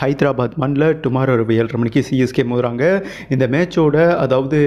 ஹைதராபாத் மண்ணில் டுமாரோ ஒரு ஏழரை மணிக்கு சிஎஸ்கே மோதுறாங்க. இந்த மேட்சோட அதாவது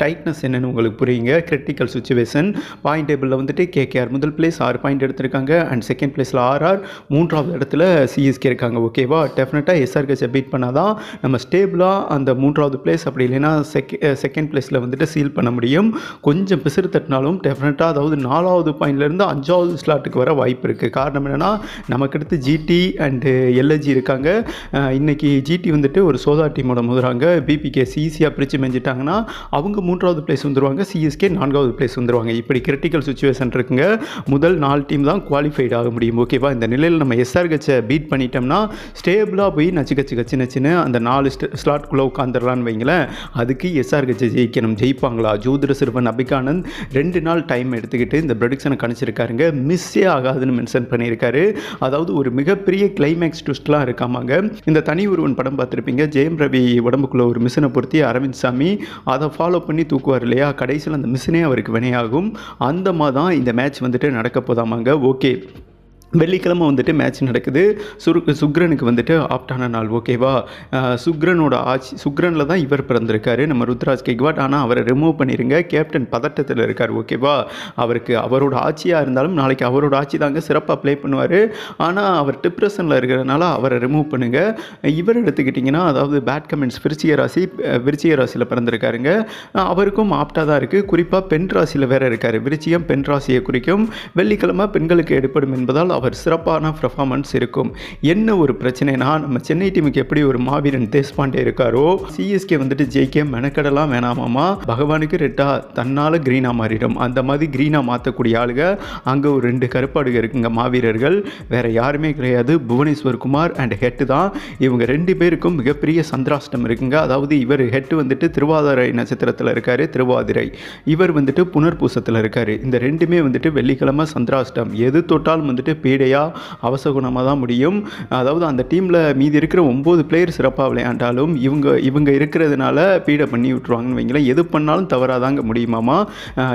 டைட்னஸ் என்னென்னு உங்களுக்கு புரியுங்க. கிரிட்டிக்கல் சுச்சுவேஷன் பாயிண்ட் டேபிளில் வந்துட்டு கேகேஆர் முதல் பிளேஸ் ஆறு பாயிண்ட் எடுத்திருக்காங்க. அண்ட் செகண்ட் பிளேஸில் ஆர்ஆர் மூன்றாவது இடத்துல சிஎஸ்கே இருக்காங்க. ஓகேவா டெஃபினட்டாக எஸ்ஆர்கேஸை பீட் பண்ணால் தான் நம்ம ஸ்டேபிளாக அந்த மூன்றாவது பிளேஸ் அப்படி இல்லைன்னா செக் செகண்ட் பிளேஸில் வந்துட்டு சீல் பண்ண முடியும். கொஞ்சம் பிசிறு தட்டினாலும் டெஃபினட்டாக அதாவது நாலாவது பாயிண்ட்லேருந்து அஞ்சாவது ஸ்லாட்டுக்கு வர வாய்ப்பு இருக்குது காரணம் என்னென்னா நமக்கு அடுத்து ஜிடி அண்டு எல்எஜி இருக்காங்க. இன்றைக்கி ஜிடி வந்துட்டு ஒரு சோதா டீமோட முதறாங்க. பிபிகேஸ் ஈஸியாக பிரித்து மெஞ்சிட்டாங்கன்னா அவங்க மூன்றாவது பிளேஸ் வந்துருவாங்க. சிஎஸ்கே நான்காவது பிளேஸ் வந்துருவாங்க. இப்படி கிரிட்டிக்கல் சுச்சுவேஷன் இருக்குங்க. முதல் நாலு டீம் தான் குவாலிஃபைட் ஆக முடியும். ஓகேவா இந்த நிலையில் நம்ம எஸ்ஆர்கச்சை பீட் பண்ணிட்டோம்னா ஸ்டேபிளாக போய் நச்சு கச்சு கச்சு நச்சுன்னு அந்த நாலு ஸ்லாட்குள்ளே உட்காந்துடலான்னு வைங்களேன். அதுக்கு எஸ்ஆர்கச்சை ஜெயிக்கணும். ஜெயிப்பாங்களா? ஜோதிர சிறுவன் அபிகானந்த் ரெண்டு நாள் டைம் எடுத்துக்கிட்டு இந்த ப்ரொடிக்ஷனை கணிச்சிருக்காருங்க. மிஸ்ஸே ஆகாதுன்னு மென்ஷன் பண்ணியிருக்காரு. அதாவது ஒரு மிகப்பெரிய கிளைமேக்ஸ் ட்விஸ்ட்லாம் இருக்காமாங்க. இந்த தனி ஒருவன் படம் பார்த்துருப்பீங்க. ஜெயம் ரவி உடம்புக்குள்ள ஒரு மிஷினை பொருத்தி அரவிந்த் சாமி அதை ஃபாலோ பண்ணி தூக்குவார் இல்லையா? கடைசியில் அந்த மிஷினே அவருக்கு வினையாகும். அந்த மாதிரி தான் இந்த மேட்ச் வந்துட்டு நடக்க போதாமாங்க. ஓகே வெள்ளிக்கிழமை வந்துட்டு மேட்ச் நடக்குது. சுரு சுக்ரனுக்கு வந்துட்டு ஆப்டான நாள் ஓகேவா சுக்ரனோட ஆட்சி சுக்ரனில் தான் இவர் பிறந்திருக்காரு. நம்ம ருத்ராஜ் கெக்வாட் ஆனால் அவரை ரிமூவ் பண்ணிடுங்க கேப்டன் பதட்டத்தில் இருக்கார் ஓகேவா அவருக்கு அவரோட ஆட்சியாக இருந்தாலும் நாளைக்கு அவரோட ஆட்சி தாங்க சிறப்பாக ப்ளே பண்ணுவார். ஆனால் அவர் டிப்ரெஷனில் இருக்கிறதுனால அவரை ரிமூவ் பண்ணுங்கள் இவர் எடுத்துக்கிட்டிங்கன்னா அதாவது பேட் கமெண்ட்ஸ் விருச்சிக ராசி அஹ் விருச்சிக ராசியில் பிறந்திருக்காருங்க. அவருக்கும் ஆப்டாக தான் இருக்குது குறிப்பாக பெண் ராசியில் வேறு இருக்கார். விருச்சியம் பெண் ராசியை குறிக்கும். வெள்ளிக்கிழமை பெண்களுக்கு எடுப்படும் என்பதால் அவர் சிறப்பான பர்ஃபார்மன்ஸ் இருக்கும். என்ன ஒரு பிரச்சனைனா நம்ம சென்னை டீமுக்கு எப்படி ஒரு மாவீரன் தேஷ்பாண்டே இருக்காரோ சிஎஸ்கே வந்துட்டு ஜெயிக்க மெனக்கடலாம் வேணாமாமா. பகவானுக்கு ரெட்டா தன்னால் க்ரீனாக மாறிடும். அந்த மாதிரி க்ரீனாக மாற்றக்கூடிய ஆளுங்க அங்கே ஒரு ரெண்டு கருப்பாடுக இருக்குங்க மாவீரர்கள். வேற யாருமே கிடையாது. புவனேஸ்வர் குமார் அண்ட் ஹெட்டு தான். இவங்க ரெண்டு பேருக்கும் மிகப்பெரிய சந்திராஷ்டம் இருக்குங்க. அதாவது இவர் ஹெட் வந்துட்டு திருவாதிரை நட்சத்திரத்தில் இருக்காரு திருவாதிரை. இவர் வந்துட்டு புனர்பூசத்தில் இருக்காரு. இந்த ரெண்டுமே வந்துட்டு வெள்ளிக்கிழமை சந்திராஷ்டம். எது தொட்டாலும் வந்துட்டு பீடையா? அவசகுணமாக தான் முடியும். அதாவது அந்த டீமில் மீதி இருக்கிற ஒம்பது பிளேயர் சிறப்பாக விளையாண்டாலும் இவங்க இவங்க இருக்கிறதுனால பீடை பண்ணி விட்ருவாங்கன்னு வைங்களேன். எது பண்ணாலும் தவறாதாங்க முடியுமாமா?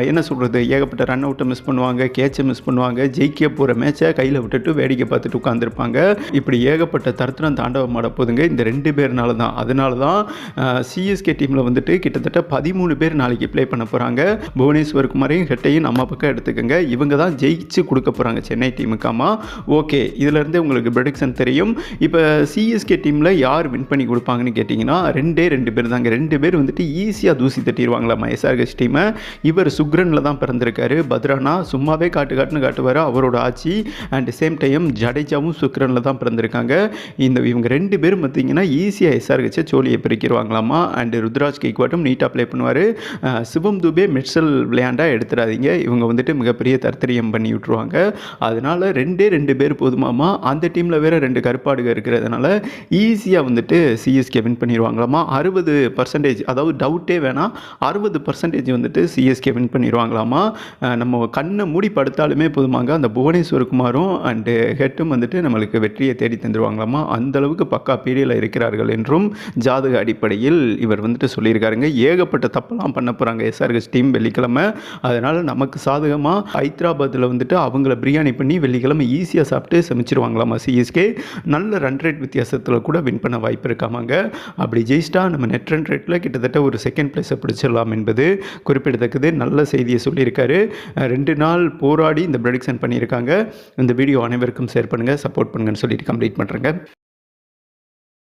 என்ன சொல்கிறது ஏகப்பட்ட ரன் அவுட்டை மிஸ் பண்ணுவாங்க கேட்சை மிஸ் பண்ணுவாங்க ஜெயிக்க போகிற மேட்சை கையில் விட்டுட்டு வேடிக்கை பார்த்துட்டு உட்காந்துருப்பாங்க இப்படி ஏகப்பட்ட தரத்திரம் தாண்டவம் ஆட போதுங்க. இந்த ரெண்டு பேர்னால தான். அதனால தான் சிஎஸ்கே டீமில் வந்துட்டு கிட்டத்தட்ட பதிமூணு பேர் நாளைக்கு ப்ளே பண்ண போகிறாங்க புவனேஸ்வர் குமாரையும் ஹெட்டையும் நம்ம பக்கம் எடுத்துக்கோங்க. இவங்க தான் ஜெயிச்சு கொடுக்க போகிறாங்க சென்னை டீமுக்காமா ஓகே இதிலேருந்தே உங்களுக்கு ப்ரொடிக்ஷன் தெரியும். இப்போ சிஎஸ்கே டீமில் யார் வின் பண்ணி கொடுப்பாங்கன்னு கேட்டிங்கன்னா ரெண்டே ரெண்டு பேர் தாங்க ரெண்டு பேர் வந்துட்டு ஈஸியாக தூசி தட்டிடுவாங்களாம்மா எஸ்ஆர்ஹெச் டீமை இவர் சுக்ரனில் தான் பிறந்திருக்காரு. பத்ரானா சும்மாவே காட்டு காட்டுன்னு காட்டுவார் அவரோட ஆட்சி. அண்ட் சேம் டைம் ஜடேஜாவும் சுக்ரனில் தான் பிறந்திருக்காங்க. இந்த இவங்க ரெண்டு பேரும் பார்த்தீங்கன்னா ஈஸியாக எஸ்ஆர்கச்சை சோழியை பிரிக்கிடுவாங்களாமா அண்ட் ருத்ராஜ் கேக்வாட்டும் நீட்டாக ப்ளே பண்ணுவார். சிவம் துபே மெட்சல் விளையாண்டாக எடுத்துடாதீங்க. இவங்க வந்துட்டு மிகப்பெரிய தர்த்தரியம் பண்ணி விட்ருவாங்க அதனால் ரெண்டு ரெண்டே ரெண்டு பேர் போதுமாமா அந்த டீமில் வேறு ரெண்டு கருப்பாடுக இருக்கிறதுனால ஈஸியாக வந்துட்டு சிஎஸ்கே வின் பண்ணிடுவாங்களாமா அறுபது பர்சன்டேஜ் அதாவது டவுட்டே வேணாம். அறுபது பர்சன்டேஜ் வந்துட்டு சிஎஸ்கே வின் பண்ணிடுவாங்களாமா நம்ம கண்ணை மூடி படுத்தாலுமே போதுமாங்க. அந்த புவனேஸ்வர் குமாரும் அண்டு ஹெட்டும் வந்துட்டு நம்மளுக்கு வெற்றியை தேடி தந்துடுவாங்களாமா அந்தளவுக்கு பக்கா பீரியடில் இருக்கிறார்கள் என்றும் ஜாதக அடிப்படையில் இவர் வந்துட்டு சொல்லியிருக்காருங்க. ஏகப்பட்ட தப்பெல்லாம் பண்ண போகிறாங்க எஸ்ஆர்எஸ் டீம் வெள்ளிக்கிழமை. அதனால் நமக்கு சாதகமாக ஹைதராபாத்தில் வந்துட்டு அவங்கள பிரியாணி பண்ணி வெள்ளிக்கிழமை ஈஸியாக சாப்பிட்டு செமிச்சிருவாங்களாமா? சிஎஸ்கே நல்ல ரன் ரேட் வித்தியாசத்தில் கூட வின் பண்ண வாய்ப்பு இருக்காமாங்க. அப்படி ஜெயிச்சிட்டா நம்ம நெட் ரன் ரேட்டில் கிட்டத்தட்ட ஒரு செகண்ட் பிளேஸை பிடிச்சிடலாம் என்பது குறிப்பிடத்தக்கது. நல்ல செய்தியை சொல்லியிருக்காரு. ரெண்டு நாள் போராடி இந்த ப்ரொடிக்ஷன் பண்ணியிருக்காங்க. இந்த வீடியோ அனைவருக்கும் ஷேர் பண்ணுங்கள் சப்போர்ட் பண்ணுங்கன்னு சொல்லிட்டு கம்ப்ளீட் பண்ணுறேங்க